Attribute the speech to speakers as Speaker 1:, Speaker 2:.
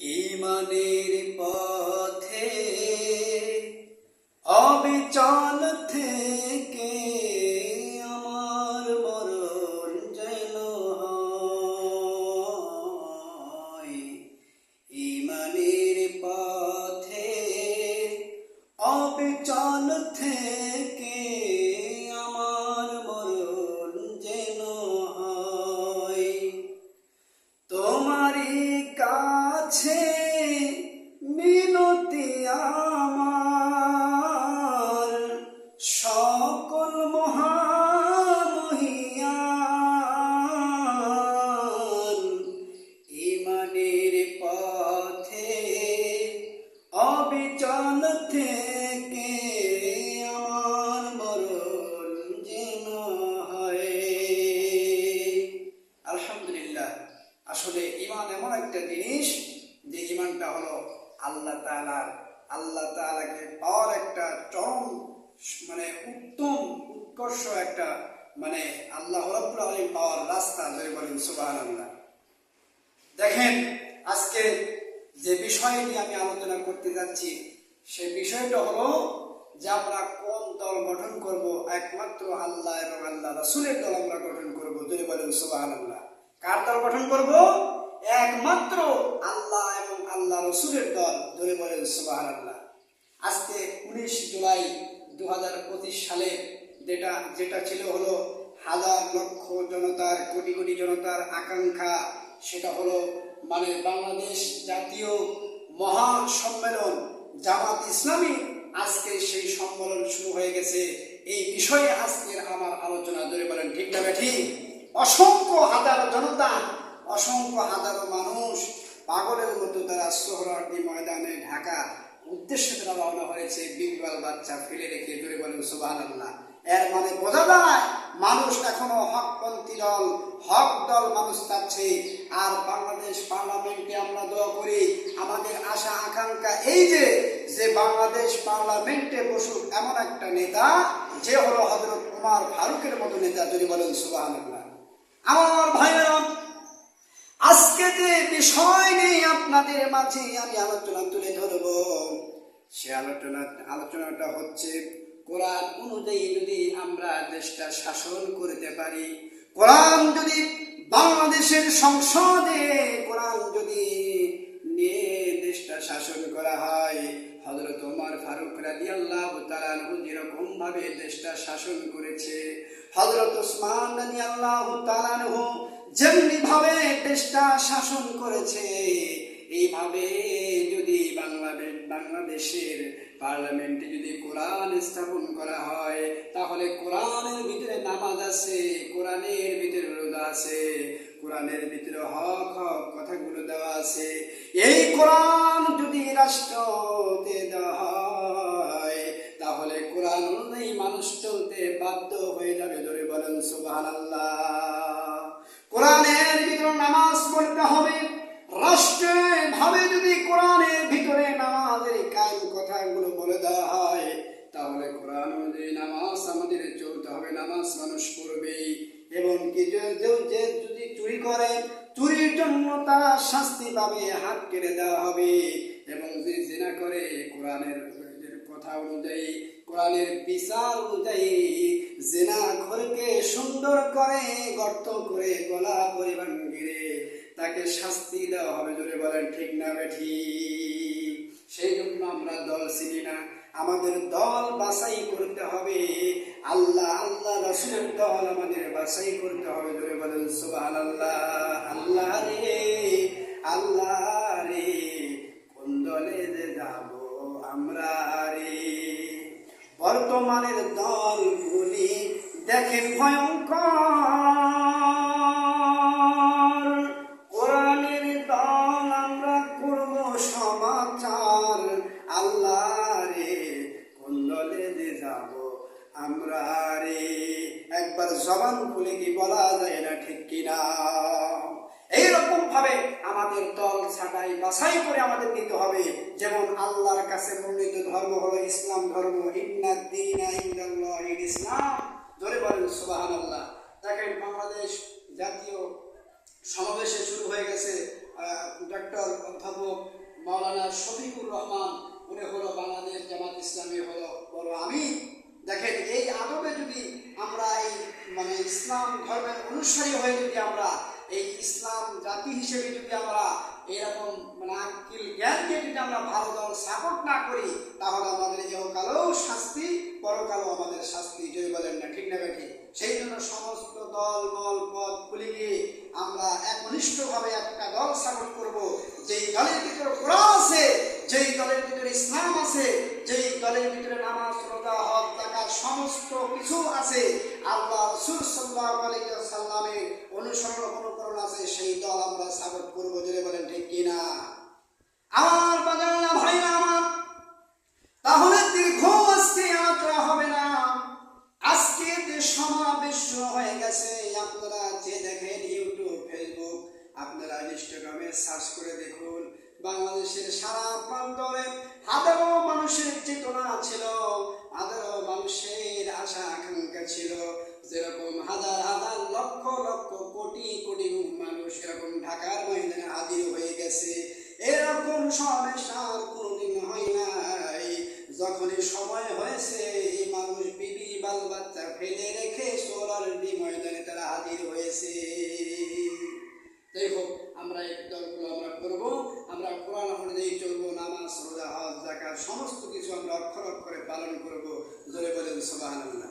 Speaker 1: ইমানের পথে অবিচল থেকে সকল মহামহিয়ান ইমানের পথে অবিচল থেকে আমার মরণ যেন হয়। আলহামদুলিল্লাহ, আসলে ইমান এমন একটা জিনিস যে ইমানটা হলো আল্লাহ তাআলার, আল্লাহ তাআলাকে পাওয়ার একটা চরম মানে উত্তম, উৎকর্ষ একটা মানে আল্লাহ পাওয়ার রাস্তা ধরে বলেন, সুবহানাল্লাহ। দেখেন, আজকে যে বিষয় নিয়ে আমি আলোচনা করতে যাচ্ছি, সে বিষয়টা হলো যে আমরা কোন দল গঠন করব? একমাত্র আল্লাহ এবং আল্লাহ রাসূলের দল আমরা গঠন করব যদি বলেন, সুবহানাল্লাহ। কার দল গঠন করব? একমাত্র আল্লাহ এবং আল্লাহ রসুলের দল, ধরে বলেন, সুবহানাল্লাহ। আজকে উনিশ জুলাই সালে যেটা যেটা ছিল হলো হাজার লক্ষ জনতার, কোটি কোটি জনতার আকাঙ্ক্ষা, সেটা হলো মানে বাংলাদেশ জাতীয় মহা সম্মেলন জামাত ইসলামী আজকে সেই সম্মেলন শুরু হয়ে গেছে। এই বিষয়ে আজকের আমার আলোচনা, ধরে বলেন, ঠিক না অসংখ্য হাজার জনতা, অসংখ্য হাজারো মানুষ পাগলের মতো তারা সোহরাটি ময়দানে, ঢাকা উদ্দেশ্যে তারা রওনা হয়েছে বিকবাল বাচ্চা ফেলে রেখে জোরে বলেন সুবাহ আল্লাহ এর মানে বোঝা যায়, মানুষ এখনও হকপন্থী দল, হক দল মানুষ চাচ্ছে। আর বাংলাদেশ পার্লামেন্টে আমরা দোয়া করি, আমাদের আশা, আকাঙ্ক্ষা এই যে যে বাংলাদেশ পার্লামেন্টে বসুক এমন একটা নেতা, যে হলো হজরত কুমার ফারুকের মতো নেতা যদি বলেন সুবাহ আমার ভাইয়েরা যে বিষয় নেই আপনাদের মাঝে আমি আলোচনা তুলে ধরব, সে আলোচনা, আলোচনাটা হচ্ছে কোরআন অনুযায়ী যদি আমরা দেশটা শাসন করতে পারি, কোরআন যদি বাংলাদেশের সংসদে, কোরআন যদি নিয়ে দেশটা শাসন করা হয় হজরত ওমর ফারুক রাজি আল্লাহ তালানহু যেরকম ভাবে দেশটা শাসন করেছে হজরত ওসমান রাজি আল্লাহ তালানহু যেমনি ভাবে দেশটা শাসন করেছে, এইভাবে যদি বাংলাদেশ, বাংলাদেশের পার্লামেন্টে যদি কোরআন স্থাপন করা হয়, তাহলে কোরআনের ভিতরে নামাজ আছে, কোরআনের ভিতরে রোজা আছে, কোরআনের ভিতরে হক হক কথাগুলো দেওয়া আছে। এই কোরআন যদি রাষ্ট্রতে দেওয়া হয়, তাহলে কোরআন অনুযায়ী মানুষ চলতে বাধ্য যাবে ধরে বলেন সুবহানাল্লাহ। কোরআনের ভিতরে নামাজ পড়তে হবে। ভাবে যদি কোরআনের ভিতরে নামাজের কথাগুলো বলে দেওয়া হয়, তাহলে কোরআন অনুযায়ী নামাজ আমাদের চলতে হবে, নামাজ মানুষ পড়বেই এবং যে যদি চুরি করে, চুরির জন্য তারা শাস্তি পাবে, হাত কেটে দেওয়া হবে। এবং যে জেনা করে, কোরআনের কথা অনুযায়ী কোরআনের বিচার অনুযায়ী জেনা ঘরকে সুন্দর করে গর্ত করে গলা পরিমাণ ঘিরে তাকে শাস্তি দেওয়া হবে। জোরে বলেন, ঠিক না বেঠি সেই জন্য আমরা দল চিনি না। আমাদের দল বাছাই করতে হবে। আল্লাহ আল্লাহ রসুলের দল আমাদের বাছাই করতে হবে। জোরে বলেন সুবাহ আল্লাহ আল্লাহ রে আল্লাহ রে, কোন দলে যে যাব আমরা রে? বর্তমানের দলগুলি দেখে ভয়ঙ্কর কোরআনের দল আমরা করব সমাচার। আল্লাহ রে কোন দলে যাব আমরা রে। একবার জবান খুলে কি বলা যায় না ঠিক কিনা? এইরকম ভাবে আমাদের দল ছাটাই বাছাই করে আমাদের নিতে হবে। যেমন আল্লাহর কাছে মনোনীত ধর্ম হলো ইসলাম ধর্ম। ইসলাম। ধরে বলেন সুবাহান আল্লাহ দেখেন, বাংলাদেশ জাতীয় সমাবেশে শুরু হয়ে গেছে ডক্টর অধ্যাপক মাওলানা শফিকুর রহমান। উনি হলো বাংলাদেশ জামাত ইসলামী হলো। বড় আমি দেখেন, এই আদবে যদি আমরা এই মানে ইসলাম ধর্মের অনুসারী হয়ে যদি আমরা এই ইসলাম জাতি হিসেবে যদি আমরা এরকম মানে আকিল জ্ঞান দিয়ে যদি আমরা ভালো দল সাপোর্ট না করি, তাহলে আমাদের ইহকালেও শাস্তি, পরকালেও আমাদের শাস্তি যদি বলেন না, ঠিক না ঠিক সেই জন্য সমস্ত দল মল পদ খুলে গিয়ে আমরা একনিষ্ঠভাবে একটা দল সাপোর্ট করব যেই দলের ভিতরে কোরআন আছে যেই দলের ভিতরে ইসলাম আছে যেই দলের ভিতরে নামাজ রোজা হজ জাকাত সমস্ত কিছু আছে। আল্লাহ রাসূল আলাইহি সাল্লামের অনুসরণ অনুকরণ আছে, সেই দল আমরা সাপোর্ট করব জেনে বলেন ঠিক কিনা? আমার বাজানা ভাইরা আমার, তাহলে দীর্ঘ আজকে যাত্রা হবে না। আজকে যে সমাবেশ হয়ে গেছে, আপনারা যে দেখেন ইউটিউব, ফেসবুক, আপনারা ইনস্টাগ্রামে সার্চ করে দেখুন, বাংলাদেশের সারা প্রান্তরে হাজারো মানুষের চেতনা ছিল। আশা আকাঙ্ক্ষা ছিল যেরকম হাজার হাজার লক্ষ লক্ষ কোটি কোটি মানুষ এরকম ঢাকার ময়দানে হাজির হয়ে গেছে। এরকম কোনোদিন হয় নাই। সময় হয়েছে, এই মানুষ বিবি বাল বাচ্চা ফেলে রেখে সোলার ময়দানে তারা হাজির হয়েছে যাই হোক আমরা এই দলগুলো আমরা করব আমরা কোরআন অনুযায়ী চলবো নামাজ রোজা হজ জাকাত সমস্ত কিছু আমরা অক্ষর অক্ষরে পালন করব। জোরে বলেন সুবহানাল্লাহ।